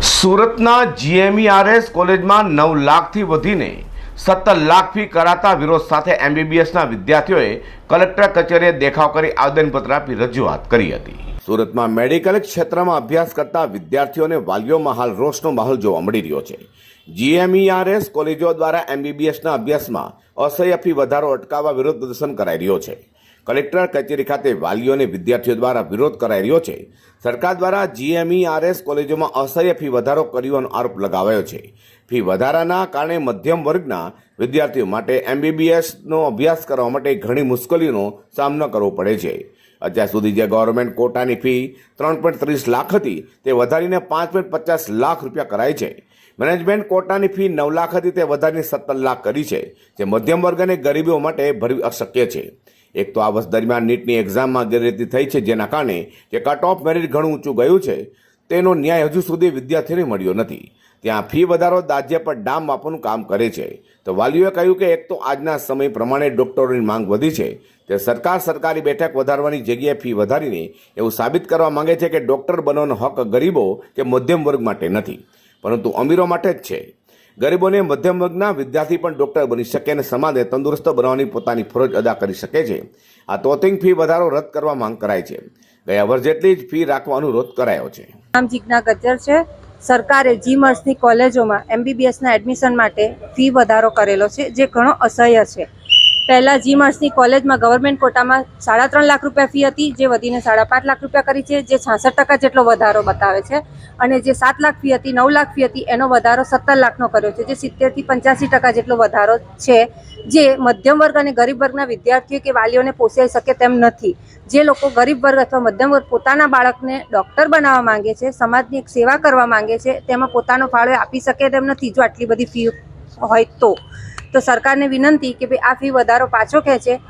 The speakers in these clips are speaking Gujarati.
સુરતના જીએમઈઆરએસ કોલેજમાં નવ લાખથી વધીને સત્તર લાખ ફી કરાતા વિરોધ સાથે એમબીબીએસના વિદ્યાર્થીઓએ કલેક્ટર કચેરીએ દેખાવ કરી આવેદનપત્ર આપી રજૂઆત કરી હતી. સુરતમાં મેડિકલ ક્ષેત્રમાં અભ્યાસ કરતા વિદ્યાર્થીઓને વાલીઓમાં હાલ રોષનો માહોલ જોવા મળી રહ્યો છે. જીએમઈઆરએસ કોલેજો દ્વારા એમબીબીએસના અભ્યાસમાં અસહ્ય ફી વધારો અટકાવવા વિરોધ પ્રદર્શન કરાઈ રહ્યો છે. કલેક્ટર કચેરી ખાતે વાલીઓ અને વિદ્યાર્થીઓ દ્વારા વિરોધ કરાઈ રહ્યો છે. સરકાર દ્વારા જીએમઈઆરએસ કોલેજોમાં અસહ્ય ફી વધારો કર્યોનો આરોપ લગાવાયો છે. ફી વધારાના કારણે મધ્યમ વર્ગના વિદ્યાર્થીઓ માટે એમબીબીએસનો અભ્યાસ કરવા માટે ઘણી મુશ્કેલીનો સામનો કરવો પડે છે. અત્યાર સુધી જે ગવર્મેન્ટ કોટાની ફી ત્રણ પોઈન્ટ ત્રીસ લાખ હતી, તે વધારીને પાંચ પોઈન્ટ પચાસ લાખ રૂપિયા કરાઈ છે. મેનેજમેન્ટ કોટાની ફી નવ લાખ હતી, તે વધારીને સત્તર લાખ કરી છે, જે મધ્યમ વર્ગ અને ગરીબીઓ માટે ભરવી અશક્ય છે. એક તો આ વર્ષ દરમિયાન નીટની એક્ઝામમાં ગેરરીતિ થઈ છે, જેના કારણે જે કટ ઓફ મેરિટ ઘણું ઊંચું ગયું છે, તેનો ન્યાય હજુ સુધી વિદ્યાર્થીને મળ્યો નથી. ત્યાં ફી વધારો દાજ્ય પર ડામ આપવાનું કામ કરે છે. તો વાલીઓએ કહ્યું કે એક તો આજના સમય પ્રમાણે ડોક્ટરોની માંગ વધી છે. તે સરકાર સરકારી બેઠક વધારવાની જગ્યાએ ફી વધારીને એવું સાબિત કરવા માંગે છે કે ડોક્ટર બનવાનો હક ગરીબો કે મધ્યમ વર્ગ માટે નથી. પરંતુ અમીરો માટે જ છે. ગરીબોને મધ્યમ વર્ગના વિદ્યાર્થી પણ ડૉક્ટર બની શકે અને સમાજને તંદુરસ્ત બનાવવાની પોતાની ફરજ અદા કરી શકે છે. આ તોતિંગ ફી વધારો રદ કરવા માંગ કરાય છે. ગયા વર્ષ જેટલી જ ફી રાખવા અનુરોધ કરાયો છે. નામ જીજ્ઞા ગજ્જર છે. સરકારે જી મર્સની કોલેજોમાં એમબીબીએસના એડમિશન માટે ફી વધારો કરેલો છે, જે ઘણો અસહ્ય છે. પહેલાં જી માર્સની કોલેજમાં ગવર્મેન્ટ કોટામાં સાડા ત્રણ લાખ રૂપિયા ફી હતી, જે વધીને સાડા પાંચ લાખ રૂપિયા કરી છે, જે છાસઠ ટકા જેટલો વધારો બતાવે છે. અને જે સાત લાખ ફી હતી, નવ લાખ ફી હતી, એનો વધારો સત્તર લાખનો કર્યો છે, જે સિત્તેરથી પંચ્યાસી ટકા જેટલો વધારો છે, જે મધ્યમ વર્ગ અને ગરીબ વર્ગના વિદ્યાર્થીઓ કે વાલીઓને પોસાઈ શકે તેમ નથી. જે લોકો ગરીબ વર્ગ અથવા મધ્યમ વર્ગ પોતાના બાળકને ડૉક્ટર બનાવવા માંગે છે, સમાજની એક સેવા કરવા માંગે છે, તેમાં પોતાનો ફાળો આપી શકે તેમ નથી, જો આટલી બધી ફી હોય તો. તો સરકારને વિનંતી કે ભાઈ આ ફી વધારો પાછો ખેંચે.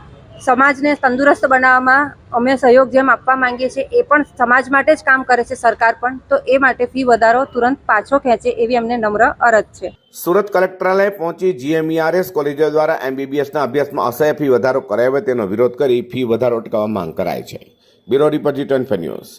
સમાજને તંદુરસ્ત બનાવવામાં અમે સહયોગ જેમ આપવા માંગીએ છીએ એ પણ સમાજ માટે જ કામ કરે છે સરકાર પણ. તો એ માટે ફી વધારો તુરંત પાછો ખેંચે એવી અમને નમ્ર અરજ છે. સુરત કલેક્ટરાલય પહોંચી જીએમઈઆરએસ કોલેજો દ્વારા એમબીબીએસના અભ્યાસમાં અસહ્ય ફી વધારો કરાયો તેનો વિરોધ કરી ફી વધારો અટકાવવા માંગ કરાય છે. Bureau report return news.